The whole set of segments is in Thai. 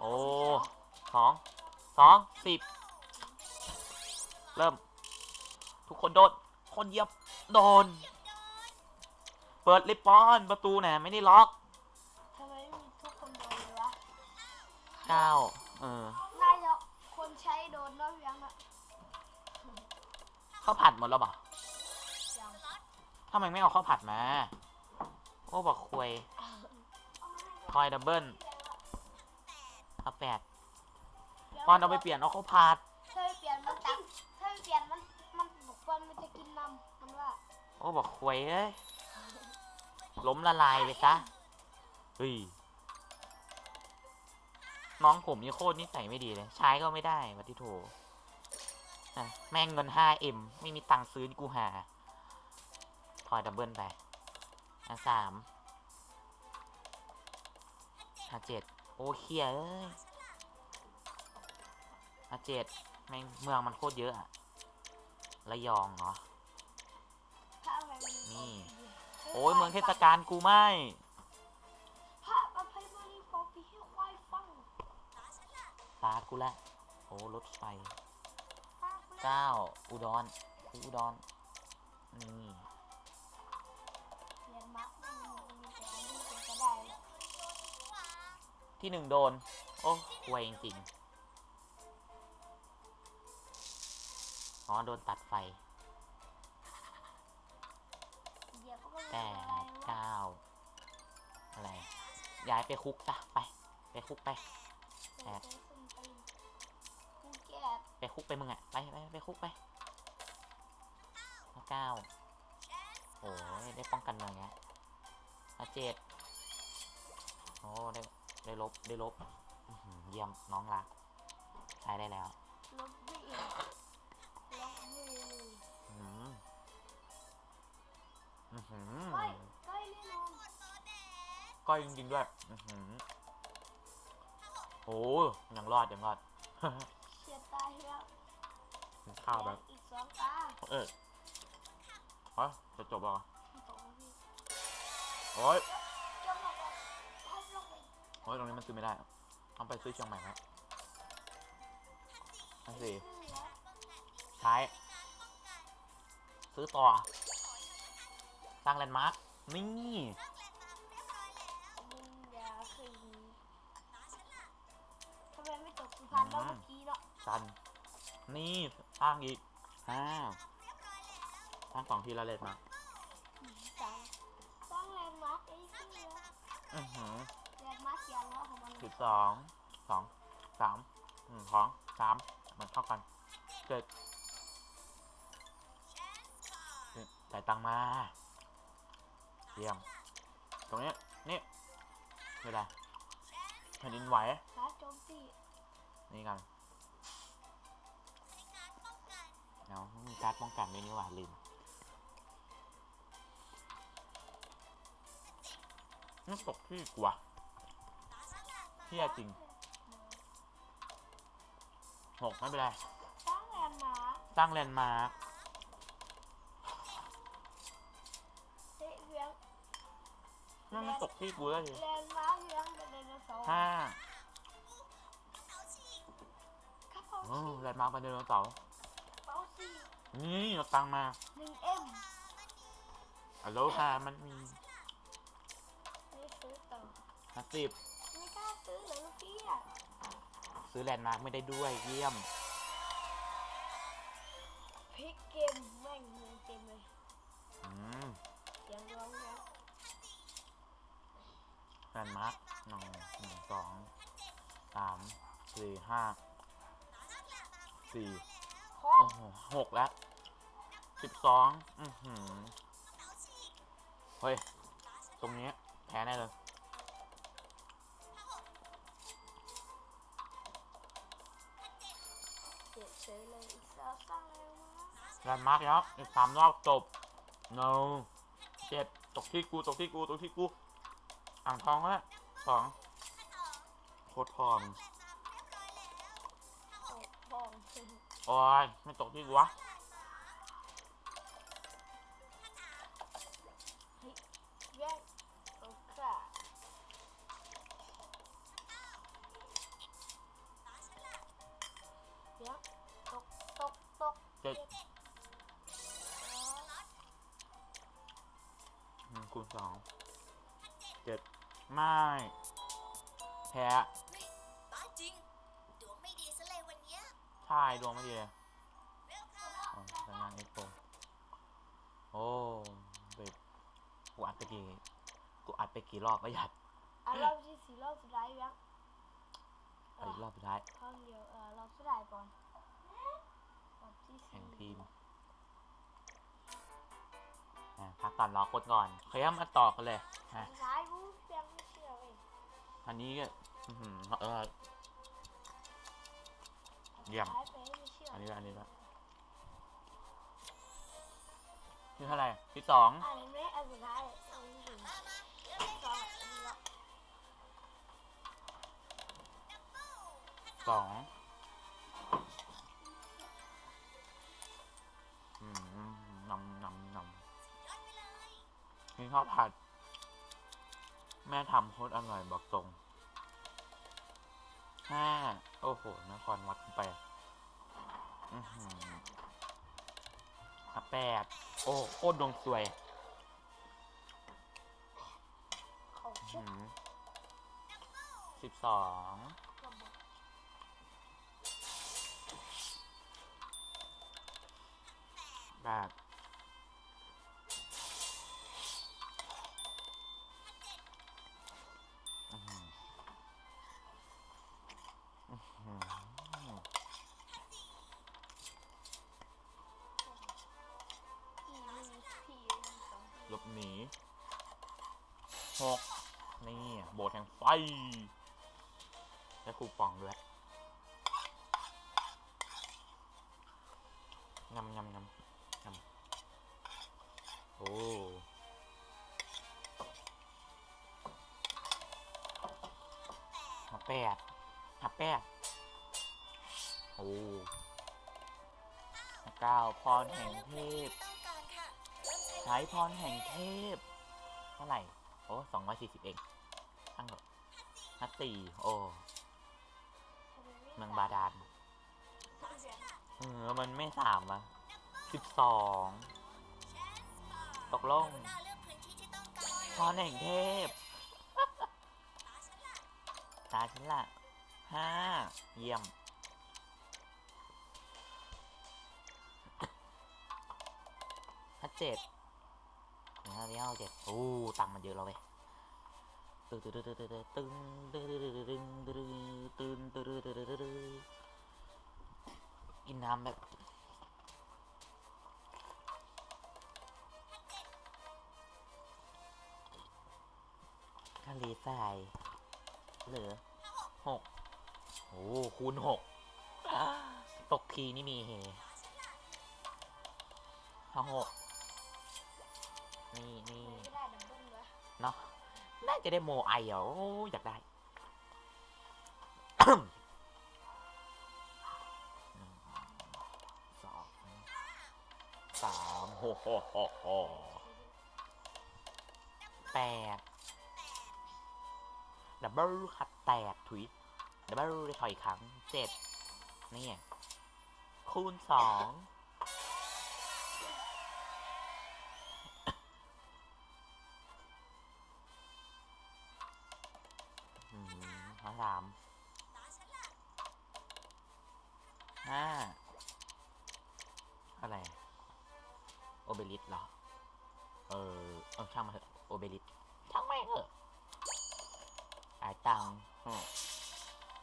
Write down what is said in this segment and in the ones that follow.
โอ้สองสองสิบเริ่ม ทุกคนโดน คนเหยียบโดน เปิดลิปปอนประตูน่ะไม่ได้ล็อกทำไมไม่มีทุกคนโดนเลยวะเก้าเออน่าจะคนใช้โดนเนาะเพียงอะข้าวผัดหมดแล้วบ่ยังทำไมไม่เอาข้าวผัดมา โอ้บอกคุยทอยดับเบิลเอาแปดปอนเอาไปเปลี่ยนเอาข้าวผัดถ้าไม่เปลี่ยนมันตักถ้าไม่เปลี่ยนมันมันบอกว่ามันจะกินน้ำมันว่าโอ้บอกคุยเอ้ยล้มละลายไปซะเฮ้ยน้องผมนี่โคตรนิสัยไม่ดีเลย ใช้ก็ไม่ได้วัติโถอะแม่งเงิน 5M ไม่มีตังค์ซื้อนี่กูหาทอยดับเบิลไปอะสามอะเจ็ด โอ้เคลียเอ้ยอะเจ็ดแม่งเมืองมันโคตรเยอะอะระยองเหรอ ถ้าอะไรมันนี่ โอ้ยเมืองเทศกาลกูไม่พระอภัยมณีฟอปีให้ควายฟังตากูละ โอ้รถไฟเก้าอุดรอุดร นี่ ที่หนึ่งโดน โอ้หวยจริงอ๋อโดนตัดไฟแปดเก้าอะไร ย้ายไปคุกซะไป ไปคุกไปแปดไปคุกไปมึงอะไปไปไปคุกไปเก้าโอ้ยได้ป้องกันเมืองเนี้ยเจ็ดโอ้ได้ ได้ลบได้ลบอื้อหือเยี่ยมน้องรัก ใช้ได้แล้วลบไม่อีกลบไม่เลยอืมอือหือก้อยก้อยแน่นอนก้อยจริงๆด้วยอือหือโอ้ยังรอดยังรอด เฉียดตายแล้วกินข้าวแบบอีกสองตาเออเฮ้ยจะจบแล้วเหรอตกมาพี่โอ้ย โอ้ยตรงนี้มันซื้อไม่ได้ต้องไปซื้อเชียงใหม่ครับนั่นสิขึ้นแล้วใช้ซื้อต่อ สร้างแลนด์มาร์ค นี่มึงอย่าเคยมีทำไมไม่ตกสุพรรณแล้วเมื่อกี้เนาะจัน นี่สร้างอีกห้าสร้างสองทีละเลนมาร์คจังสร้างแลนด์มาร์คไอ้ที่แล้วอือหือ แลนด์มาร์คเสียงแล้วของมันสิบสองสองสามหนึ่งสองสามมันเท่ากันเจ็ดนี่จ่ายตังค์มาเยี่ยมตรงนี้นี่ไม่ได้แผ่นดินไหวหาโจมตีนี่กันเอามีการ์ดป้องกันด้วยนี่หว่าลืมนี่ตกที่กว่า เที่ยจริงหกไม่เป็นไรสร้างแลนด์มาร์คสร้างแลนด์มาร์คเฮ้ยเลี้ยงนั่นมันตกที่กูแล้วดิแลนด์มาร์คเลี้ยงเป็นไดโนเสาร์ห้ากระเป๋าโอ้สี่แลนด์มาร์คไปเดินเสาร์กระเป๋าสี่นี่เอาตังค์มาหนึ่งเอ็มอัลโหลค่ะมันมีนี่ซื้อต่อห้าสิบไม่กล้าซื้อ เลยลูกพี่อะซื้อแลนด์มาร์คไม่ได้ด้วยเยี่ยม พลิกเกมแม่งเงินเต็มเลยอืมเสียงร้องแล้วแลนด์มาร์คหนึ่งหนึ่งสองสามสี่ห้าสี่โค้โอ้งโหหกแล้วสิบสองอือหือเฮ้ย ตรงนี้แพ้แน่เลย แล้วนะแลนด์มาร์คแล้วอีกสามรอบจบ no เจ็ดตกที่กูตกที่กูตกที่กูอ่างทองแล้วสองโคตรทองโอ้บ้องเฮ้ยโอ้ยไม่ตกที่กูวะ สองเจ็ดไม่แพ้บ้าจริง ดวงไม่ดีซะเลยวันเนี้ยใช่ดวงไม่ดีเลยเร็วค่ะอ๋อพลังงานเอ็กโปโอ้เบ็ดกูอัดไปกี่กูอัดไปกี่รอบก็หยัดอะรอบที่สี่รอบสุดท้ายยังเอาอีกรอบสุดท้ายข้างเดียวเออรอบสุดท้ายก่อนรอบที่แข่สี่งทีม กก่อนรอคนก่อนเคยมาต่อกันเลยอะสุดท้ายกูเพียงไม่เชื่อเว้ยอันนี้ก็อื้อหือเออเยี่ยมสุดท้ายไปไม่เชื่ออัอันนี้ละอันนี้ละที่เท่าไหร่ที่สองอันนี้ไม่อันสุดท้ายอันที่หนึ่งมามาเร็วสองอันนี้ละสอง ข้าวผัด แม่ทำโคตรอร่อยบอกตรงห้าโอ้โหนครวัดไปอือหืออะแปดโอ้โคตรดวงสวยเขาอื้อชุบหือสิบสองระบบ หนีหกนี่ โบสถ์แห่งไฟ และคูปองด้วยงำงำงำงำโอ้หับแปดหับแปดโอ้หับเก้าพรแห่งเทพ ใช้พรแห่งเทพ เท่าไหร่ โอ้สองร้อยสี่สิบเองตั้งแบบฮัตสี่โอ้เมืองบาดาลเออ มันไม่สามวะสิบสองแชนส์ค่ะตกลงกรุ ณาเลือกพื้นที่ที่ต้องการพรแห่งเทพตาฉันล่ะตาฉันละห้าเยี่ยมถ้าเจ็ดเดี๋ยวเดี๋ยวเจ็ดโอ้ตังค์มันเยอะแล้วเว้ยตึ้งตึ้งตึ้งตึ้งตึ้งตึ้งตึ้งตึ้งตึ้งตึ้งตึ้งตึ้งตึ้งตึ้งตึ้งตึ้งกินน้ำแบบทะเลทรายเหลือหกโอ้คูณหกตกทีนี่มีเฮห้าหก นี่นี่ไม่ได้ดับเบิ้ลวะเนาะน่าจะได้โมไอเหรอโอ้อยากได้ สองสามโหโหโหโหแปดดับเบิลคัดแปดถุยดับเบิลถอยครั้งเจ็ดนี่คูณสองาสามห้าอะไร โอเบลิสเหรอ เออ เออช่างมาเถอะโอเบลิสช่างไม่งเถอะจ่ายตังค์อืม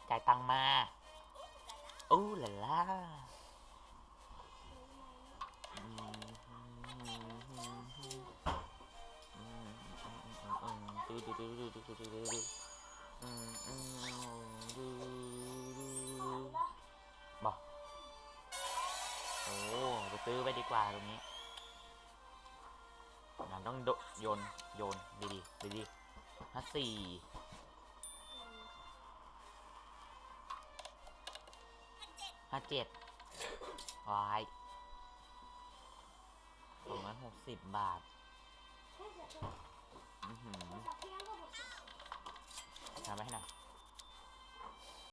จ่ายตังค์มาอู้หล่าล่าอืมอืมอืมอื บอกโอ้ไปซื้อไปดีกว่าตรงนี้งั้นต้องโดโยน โยน ดีดีดีดีห้าสี่ห้าเจ็ดวายสองร้อยหกสิบบาท อือหือ ทำไปให้หน่อย